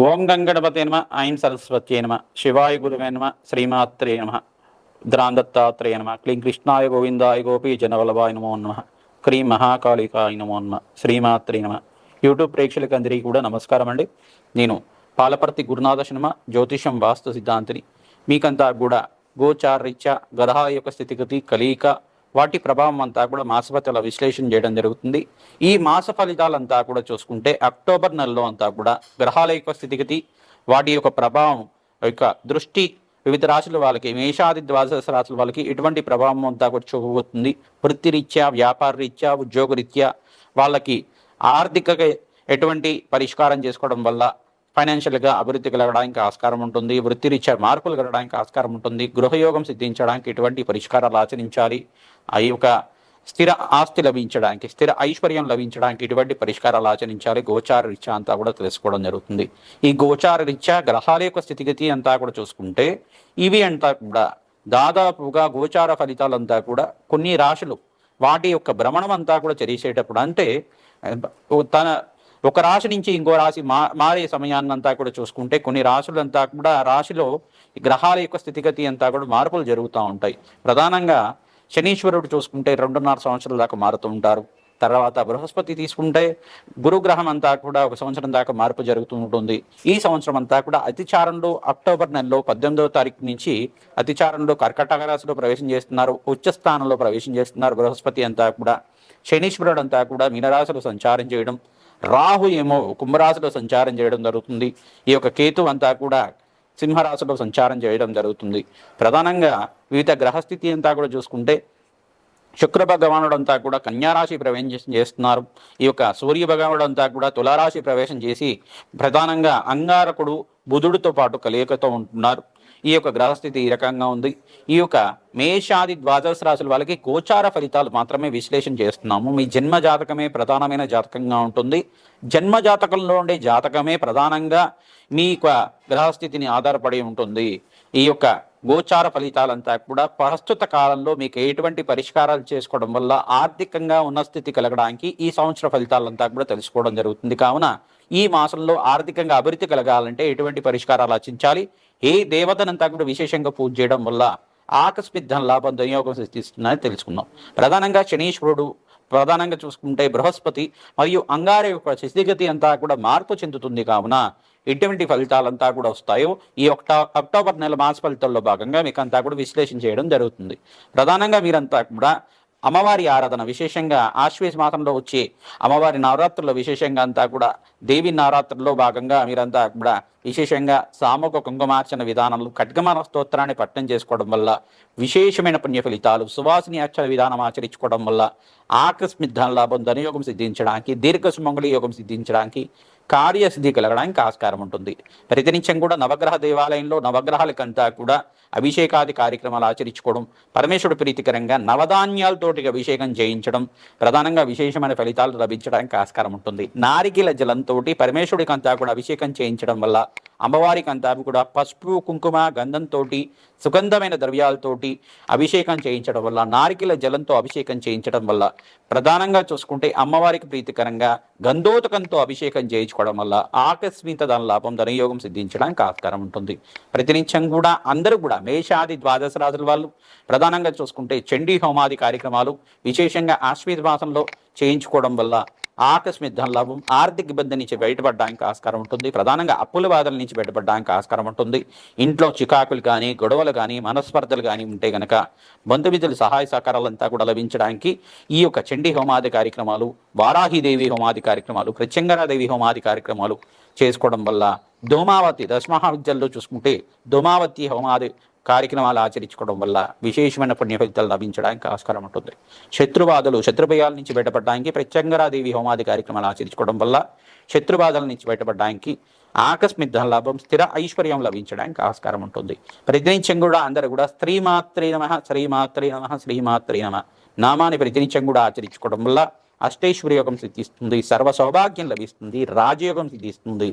ఓం గంగణపతే నమ ఐం సరస్వత్యే నమ శివాయ గురువే నమ శ్రీమాత్రే నమ ద్రాందత్తాత్రేయ నమ క్లీం కృష్ణాయ గోవిందాయ గోపీ జనవల్లభాయ నమో నమ క్రీం మహాకాళికాయ నమో నమ శ్రీమాత్రే నమ. యూట్యూబ్ ప్రేక్షకులకు అందరికీ కూడా నమస్కారం అండి. నేను పాలపర్తి గురునాథ శర్మ జ్యోతిషం వాస్తు సిద్ధాంతిని. మీకంతా కూడా గోచారరీత్యా గ్రహాల యొక్క స్థితిగతి కలియిక వాటి ప్రభావం అంతా కూడా మాసఫలితాల విశ్లేషణ చేయడం జరుగుతుంది. ఈ మాస ఫలితాలంతా కూడా చూసుకుంటే అక్టోబర్ నెలలో అంతా కూడా గ్రహాల యొక్క స్థితిగతి వాటి యొక్క ప్రభావం యొక్క దృష్టి వివిధ రాశుల వాళ్ళకి మేషాది ద్వాదశ రాశుల వాళ్ళకి ఎటువంటి ప్రభావం అంతా కూడా చూపబోతుంది. వృత్తిరీత్యా వ్యాపార రీత్యా ఉద్యోగ రీత్యా వాళ్ళకి ఆర్థిక ఎటువంటి పరిష్కారం చేసుకోవడం వల్ల ఫైనాన్షియల్గా అభివృద్ధి కలగడానికి ఆస్కారం ఉంటుంది వృత్తిరీత్యా మార్పులు కలగడానికి ఆస్కారం ఉంటుంది గృహయోగం సిద్ధించడానికి ఎటువంటి పరిష్కారాలు ఆచరించాలి. ఆ యొక్క స్థిర ఆస్తి లభించడానికి స్థిర ఐశ్వర్యం లభించడానికి ఎటువంటి పరిష్కారాలు ఆచరించాలి. గోచార రీత్యా అంతా కూడా తెలుసుకోవడం జరుగుతుంది. ఈ గోచార రీత్యా గ్రహాల యొక్క స్థితిగతి అంతా కూడా చూసుకుంటే ఇవి అంతా కూడా దాదాపుగా గోచార ఫలితాలంతా కూడా కొన్ని రాశులు వాటి యొక్క భ్రమణం అంతా కూడా చేసేటప్పుడు అంటే తన ఒక రాశి నుంచి ఇంకో రాశి మా మారే సమయాన్నంతా కూడా చూసుకుంటే కొన్ని రాశులంతా కూడా రాశిలో గ్రహాల యొక్క స్థితిగతి అంతా కూడా మార్పులు జరుగుతూ ఉంటాయి. ప్రధానంగా శనీశ్వరుడు చూసుకుంటే రెండున్నర సంవత్సరాల దాకా మారుతూ ఉంటారు. తర్వాత బృహస్పతి తీసుకుంటే గురుగ్రహం అంతా కూడా ఒక సంవత్సరం దాకా మార్పు జరుగుతూ ఉంటుంది. ఈ సంవత్సరం అంతా కూడా అతిచారంలో అక్టోబర్ నెలలో పద్దెనిమిదవ తారీఖు నుంచి అతిచారంలో కర్కటక రాశిలో ప్రవేశం చేస్తున్నారు. ఉచ్చ స్థానంలో ప్రవేశం చేస్తున్నారు బృహస్పతి అంతా కూడా. శనీశ్వరుడు అంతా కూడా మీనరాశిలో సంచారం చేయడం రాహు ఏమో కుంభరాశిలో సంచారం చేయడం జరుగుతుంది. ఈ యొక్క కేతు అంతా కూడా సింహరాశిలో సంచారం చేయడం జరుగుతుంది. ప్రధానంగా వివిధ గ్రహస్థితి అంతా కూడా చూసుకుంటే శుక్ర భగవానుడు అంతా కూడా కన్యారాశి ప్రవేశం చేస్తున్నారు. ఈ యొక్క సూర్య భగవానుడు అంతా కూడా తులారాశి ప్రవేశం చేసి ప్రధానంగా అంగారకుడు బుధుడితో పాటు కలియకతో ఉంటున్నారు. ఈ యొక్క గ్రహస్థితి ఈ రకంగా ఉంది. ఈ యొక్క మేషాది ద్వాదశ రాశుల వాళ్ళకి గోచార ఫలితాలు మాత్రమే విశ్లేషణ చేస్తున్నాము. మీ జన్మ జాతకమే ప్రధానమైన జాతకంగా ఉంటుంది. జన్మ జాతకంలో ఉండే జాతకమే ప్రధానంగా మీ యొక్క గ్రహస్థితిని ఆధారపడి ఉంటుంది. ఈ యొక్క గోచార ఫలితాలంతా కూడా ప్రస్తుత కాలంలో మీకు ఎటువంటి పరిష్కారాలు చేసుకోవడం వల్ల ఆర్థికంగా ఉన్న స్థితి కలగడానికి ఈ సంవత్సర ఫలితాలంతా కూడా తెలుసుకోవడం జరుగుతుంది. కావున ఈ మాసంలో ఆర్థికంగా అభివృద్ధి కలగాలంటే ఎటువంటి పరిష్కారాలు ఆచించాలి ఏ దేవతనంతా కూడా విశేషంగా పూజ చేయడం వల్ల ఆకస్మిక ధన లాభం దుర్యోగం సృష్టిస్తుందని తెలుసుకుందాం ప్రధానంగా శనీశ్వరుడు ప్రధానంగా చూసుకుంటే బృహస్పతి మరియు అంగార యొక్క స్థితిగతి అంతా కూడా మార్పు చెందుతుంది కావున ఎటువంటి ఫలితాలంతా కూడా వస్తాయో ఈ ఒక్టా అక్టోబర్ నెల మాస ఫలితాల్లో భాగంగా మీకు అంతా కూడా విశ్లేషణ చేయడం జరుగుతుంది. ప్రధానంగా మీరంతా కూడా అమ్మవారి ఆరాధన విశేషంగా ఆశ్వేష మాసంలో వచ్చే అమ్మవారి నవరాత్రుల్లో విశేషంగా అంతా కూడా దేవి నవరాత్రుల్లో భాగంగా మీరంతా కూడా విశేషంగా సామూహిక కుంకుమార్చన విధానంలో ఖడ్గమాన స్తోత్రాన్ని పట్టణం చేసుకోవడం వల్ల విశేషమైన పుణ్య ఫలితాలు సువాసిని అక్షర విధానం ఆచరించుకోవడం వల్ల ఆకస్మిక లాభం ధనయోగం సిద్ధించడానికి దీర్ఘ సుమంగళ యోగం సిద్ధించడానికి కార్యసిద్ధి కలగడానికి ఆస్కారం ఉంటుంది. ప్రతినిత్యం కూడా నవగ్రహ దేవాలయంలో నవగ్రహాలకంతా కూడా అభిషేకాది కార్యక్రమాలు ఆచరించుకోవడం పరమేశ్వరుడు ప్రీతికరంగా నవధాన్యాలతోటి అభిషేకం చేయించడం ప్రధానంగా విశేషమైన ఫలితాలు లభించడానికి ఆస్కారం ఉంటుంది. నారికిల జలంతో పరమేశ్వరుడికంతా కూడా అభిషేకం చేయించడం వల్ల అమ్మవారికి అంతా కూడా పసుపు కుంకుమ గంధంతో సుగంధమైన ద్రవ్యాలతోటి అభిషేకం చేయించడం వల్ల నారికిల జలంతో అభిషేకం చేయించడం వల్ల ప్రధానంగా చూసుకుంటే అమ్మవారికి ప్రీతికరంగా గంధోతకంతో అభిషేకం చేయించుకోవడం వల్ల ఆకస్మిత దాని లాభం ధనయోగం సిద్ధించడానికి ఆస్కారం ఉంటుంది. ప్రతినిత్యం కూడా అందరూ కూడా మేషాది ద్వాదశ రాజుల వాళ్ళు ప్రధానంగా చూసుకుంటే చండీ హోమాది కార్యక్రమాలు విశేషంగా ఆశ్వీత మాసంలో చేయించుకోవడం వల్ల ఆకస్మిక ధన లాభం ఆర్థిక ఇబ్బంది నుంచి బయటపడడానికి ఆస్కారం ఉంటుంది. ప్రధానంగా అప్పుల బాధల నుంచి బయటపడడానికి ఆస్కారం ఉంటుంది. ఇంట్లో చికాకులు కానీ గొడవలు కానీ మనస్పర్ధలు కానీ ఉంటే గనక బంధుమిత్రుల సహాయ సహకారాలంతా కూడా లభించడానికి ఈ యొక్క చండీ హోమాది కార్యక్రమాలు వారాహిదేవి హోమాది కార్యక్రమాలు ప్రత్యంగరాదేవి హోమాది కార్యక్రమాలు చేసుకోవడం వల్ల దోమావతి దశమహావిద్యల్లో చూసుకుంటే దోమావతి హోమాది కార్యక్రమాలు ఆచరించుకోవడం వల్ల విశేషమైన పుణ్య ఫలితాలు లభించడానికి ఆస్కారం ఉంటుంది. శత్రుబాధలు శత్రుభయాల నుంచి బయటపడడానికి ప్రత్యంగరాదేవి హోమాది కార్యక్రమాలు ఆచరించుకోవడం వల్ల శత్రుబాధల నుంచి బయటపడడానికి ఆకస్మిక లాభం స్థిర ఐశ్వర్యం లభించడానికి ఆస్కారం ఉంటుంది. ప్రతినిత్యం కూడా అందరూ కూడా స్త్రీమాత్రే నమ శ్రీమాత్రే నమ శ్రీమాత్రే నమ నామాన్ని ప్రతినిత్యం కూడా ఆచరించుకోవడం వల్ల అష్టైశ్వర్య యోగం సిద్ధిస్తుంది సర్వ సౌభాగ్యం లభిస్తుంది రాజయోగం సిద్ధిస్తుంది.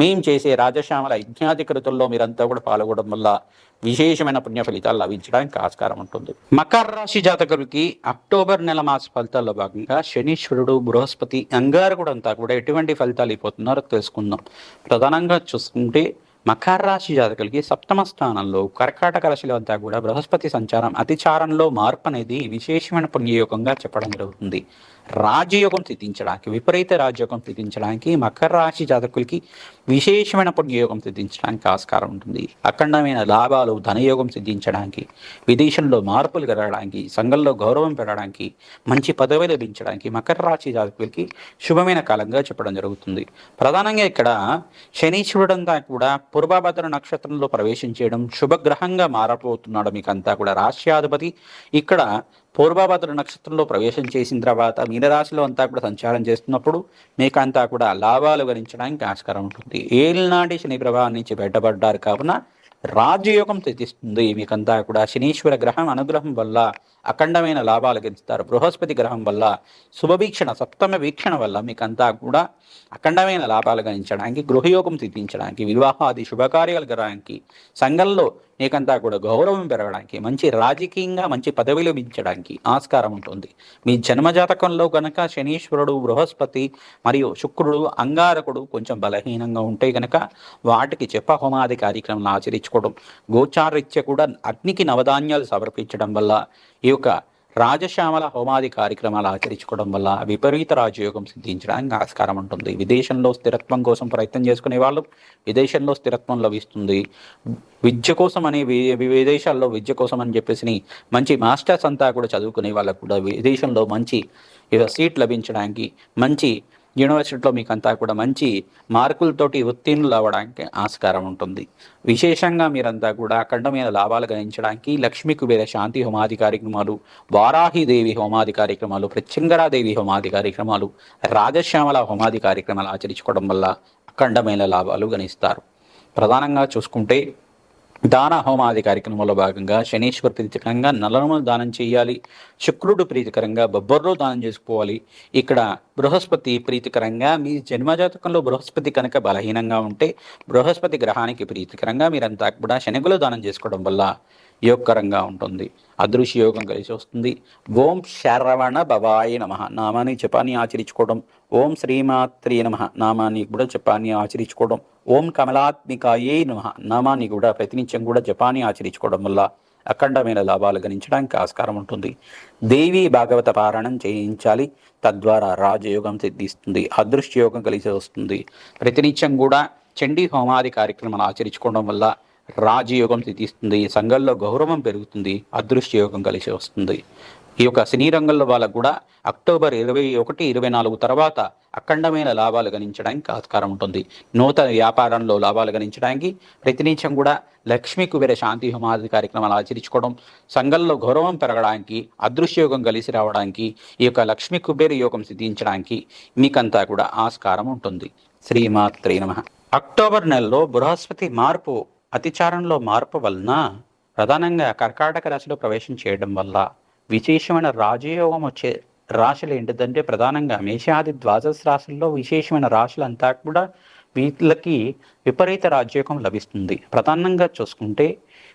మేం చేసే రాజశ్యామల యజ్ఞాది కృతుల్లో మీరంతా కూడా పాల్గొనడం వల్ల విశేషమైన పుణ్య ఫలితాలు లభించడానికి ఆస్కారం ఉంటుంది. మకర రాశి జాతకులకి అక్టోబర్ నెల మాస ఫలితాల్లో భాగంగా శనీశ్వరుడు బృహస్పతి అంగారకుడు అంతా కూడా ఎటువంటి ఫలితాలు అయిపోతున్నారో తెలుసుకుందాం. ప్రధానంగా చూసుకుంటే మకర రాశి జాతకులకి సప్తమ స్థానంలో కర్కాటక రాశిలో అంతా కూడా బృహస్పతి సంచారం అతిచారంలో మార్పు అనేది విశేషమైన పుణ్యయోగంగా చెప్పడం జరుగుతుంది. రాజయోగం సిద్ధించడానికి విపరీత రాజయోగం సిద్ధించడానికి మకర రాశి జాతకులకి విశేషమైన పుణ్యయోగం సిద్ధించడానికి ఆస్కారం ఉంటుంది. అఖండమైన లాభాలు ధనయోగం సిద్ధించడానికి విదేశంలో మార్పులు కలగడానికి సంఘంలో గౌరవం పెరగడానికి మంచి పదవి లభించడానికి మకర రాశి జాతకులకి శుభమైన కాలంగా చెప్పడం జరుగుతుంది. ప్రధానంగా ఇక్కడ శనీశ్వరుడంతా కూడా పూర్వభద్ర నక్షత్రంలో ప్రవేశించడం శుభగ్రహంగా మారబోతున్నాడు. మీకంతా కూడా రాష్ట్రాధిపతి ఇక్కడ పూర్వభద్ర నక్షత్రంలో ప్రవేశం చేసిన తర్వాత మీనరాశిలో అంతా కూడా సంచారం చేస్తున్నప్పుడు మీకు అంతా కూడా లాభాలు గణించడానికి ఆస్కారం ఉంటుంది. ఏలినాటి శని ప్రభావం నుంచి బయటపడ్డారు కావున రాజయోగం తెచ్చిస్తుంది మీకంతా కూడా శనీశ్వర గ్రహం అనుగ్రహం వల్ల అఖండమైన లాభాలు గెలుస్తారు. బృహస్పతి గ్రహం వల్ల శుభవీక్షణ సప్తమ వీక్షణ వల్ల మీకంతా కూడా అఖండమైన లాభాలు గణించడానికి గృహయోగం తెప్పించడానికి వివాహాది శుభకార్యాలు జరగడానికి సంఘంలో నీకంతా కూడా గౌరవం పెరగడానికి మంచి రాజకీయంగా మంచి పదవి లభించడానికి ఆస్కారం ఉంటుంది. మీ జన్మజాతకంలో గనక శనీశ్వరుడు బృహస్పతి మరియు శుక్రుడు అంగారకుడు కొంచెం బలహీనంగా ఉంటే గనక వాటికి చెప్ప హోమాది కార్యక్రమాలు ఆచరించుకోవడం గోచారీత్య కూడా అగ్నికి నవధాన్యాలు సమర్పించడం వల్ల ఈ యొక్క రాజశ్యామల హోమాది కార్యక్రమాలు ఆచరించుకోవడం వల్ల విపరీత రాజయోగం సిద్ధించడానికి ఆస్కారం ఉంటుంది. విదేశంలో స్థిరత్వం కోసం ప్రయత్నం చేసుకునే వాళ్ళు విదేశంలో స్థిరత్వం లభిస్తుంది. విద్య కోసం అని విదేశాల్లో విద్య కోసం అని చెప్పేసి మంచి మాస్టర్స్ అంతా కూడా చదువుకునే వాళ్ళకు కూడా విదేశంలో మంచి సీట్ లభించడానికి మంచి యూనివర్సిటీలో మీకు అంతా కూడా మంచి మార్కులతోటి ఉత్తీర్ణులు అవ్వడానికి ఆస్కారం ఉంటుంది. విశేషంగా మీరంతా కూడా అఖండమైన లాభాలు గణించడానికి లక్ష్మీ కుబేర శాంతి హోమాది కార్యక్రమాలు వారాహిదేవి హోమాది కార్యక్రమాలు ప్రత్యంగరాదేవి హోమాది కార్యక్రమాలు రాజశ్యామల హోమాది కార్యక్రమాలు ఆచరించుకోవడం వల్ల అఖండమైన లాభాలు గణిస్తారు. ప్రధానంగా చూసుకుంటే దాన హోమాది కార్యక్రమంలో భాగంగా శనీశ్వర ప్రీతికరంగా నల్లనములు దానం చేయాలి. శుక్రుడు ప్రీతికరంగా బొబ్బర్లో దానం చేసుకోవాలి. ఇక్కడ బృహస్పతి ప్రీతికరంగా మీ జన్మజాతకంలో బృహస్పతి కనుక బలహీనంగా ఉంటే బృహస్పతి గ్రహానికి ప్రీతికరంగా మీరంతా కూడా శనగులు దానం చేసుకోవడం వల్ల యోగకరంగా ఉంటుంది. అదృశ్య యోగం కలిసి వస్తుంది. ఓం శరవణ భవాయ నమ. నామాన్ని జపాన్ని ఆచరించుకోవడం. ఓం శ్రీమాత్రి నమ. నామాన్ని కూడా జపాన్ని ఆచరించుకోవడం. ఓం కమలాత్మికాయే నమ. నామాన్ని కూడా ప్రతినిత్యం కూడా జపాన్ని ఆచరించుకోవడం వల్ల అఖండమైన లాభాలు గణించడానికి ఆస్కారం ఉంటుంది. దేవి భాగవత పారాయణం చేయించాలి. తద్వారా రాజయోగం సిద్ధిస్తుంది. అదృశ్య యోగం కలిసి వస్తుంది. ప్రతినిత్యం కూడా చండీ హోమాది కార్యక్రమాలు ఆచరించుకోవడం వల్ల రాజయోగం సిద్ధిస్తుంది సంఘంలో గౌరవం పెరుగుతుంది అదృష్టయోగం కలిసి వస్తుంది. ఈ యొక్క సినీ రంగంలో వాళ్ళకు కూడా అక్టోబర్ ఇరవై ఒకటి ఇరవై నాలుగు తర్వాత అఖండమైన లాభాలు గణించడానికి ఆస్కారం ఉంటుంది. నూతన వ్యాపారంలో లాభాలు గణించడానికి ప్రతినిత్యం కూడా లక్ష్మీ కుబేర శాంతి హోమాది కార్యక్రమాలు ఆచరించుకోవడం సంఘంలో గౌరవం పెరగడానికి అదృశ్యయోగం కలిసి రావడానికి ఈ యొక్క లక్ష్మీ కుబేర యోగం సిద్ధించడానికి మీకంతా కూడా ఆస్కారం ఉంటుంది. శ్రీమాత్రే నమ. అక్టోబర్ నెలలో బృహస్పతి మార్పు అతిచారంలో మార్పు వలన ప్రధానంగా కర్కాటక రాశిలో ప్రవేశం చేయడం వల్ల విశేషమైన రాజయోగం వచ్చే రాశులు ఏంటిదంటే ప్రధానంగా మేషాది ద్వాదశ రాశుల్లో విశేషమైన రాశులంతా కూడా వీళ్ళకి విపరీత రాజయోగం లభిస్తుంది. ప్రధానంగా చూసుకుంటే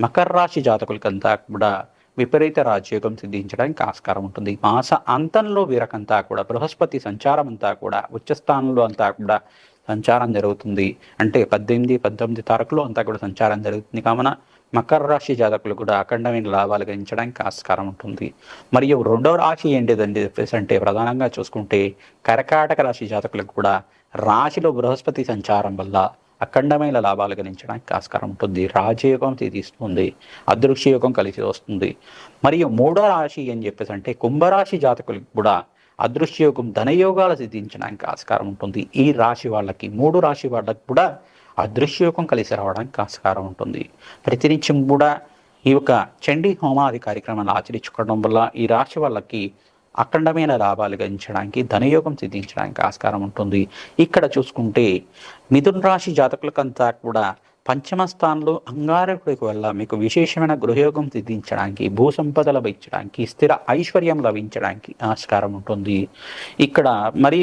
మకర రాశి జాతకులకంతా కూడా విపరీత రాజయోగం సిద్ధించడానికి ఆస్కారం ఉంటుంది. మాస అంతంలో వీరకంతా కూడా బృహస్పతి సంచారం అంతా కూడా ఉచ్చస్థానంలో అంతా కూడా సంచారం జరుగుతుంది. అంటే పద్దెనిమిది పద్దెనిమిది తారీఖులో అంతా కూడా సంచారం జరుగుతుంది. కావున మకర రాశి జాతకులు కూడా అఖండమైన లాభాలు గణించడానికి ఆస్కారం ఉంటుంది. మరియు రెండవ రాశి ఏంటిదండి చెప్పేసి అంటే ప్రధానంగా చూసుకుంటే కర్కాటక రాశి జాతకులకు కూడా రాశిలో బృహస్పతి సంచారం వల్ల అఖండమైన లాభాలు గణించడానికి ఆస్కారం ఉంటుంది. రాజయోగం తీస్తుంది అదృశ్యయోగం కలిసి వస్తుంది. మరియు మూడో రాశి అని చెప్పేసి అంటే కుంభరాశి జాతకులకు కూడా అదృశ్యయోగం ధనయోగాలు సిద్ధించడానికి ఆస్కారం ఉంటుంది. ఈ రాశి వాళ్ళకి మూడు రాశి వాళ్ళకి కూడా అదృశ్యయోగం కలిసి రావడానికి ఆస్కారం ఉంటుంది. ప్రతినిత్యం కూడా ఈ యొక్క చండీ హోమాది కార్యక్రమాన్ని ఆచరించుకోవడం వల్ల ఈ రాశి వాళ్ళకి అఖండమైన లాభాలు గణించడానికి ధనయోగం సిద్ధించడానికి ఆస్కారం ఉంటుంది. ఇక్కడ చూసుకుంటే మిథున రాశి జాతకులకంతా కూడా పంచమ స్థానంలో అంగారకుడికి వల్ల మీకు విశేషమైన గృహయోగం సిద్ధించడానికి భూ సంపద లభించడానికి స్థిర ఐశ్వర్యం లభించడానికి ఆస్కారం ఉంటుంది. ఇక్కడ మరి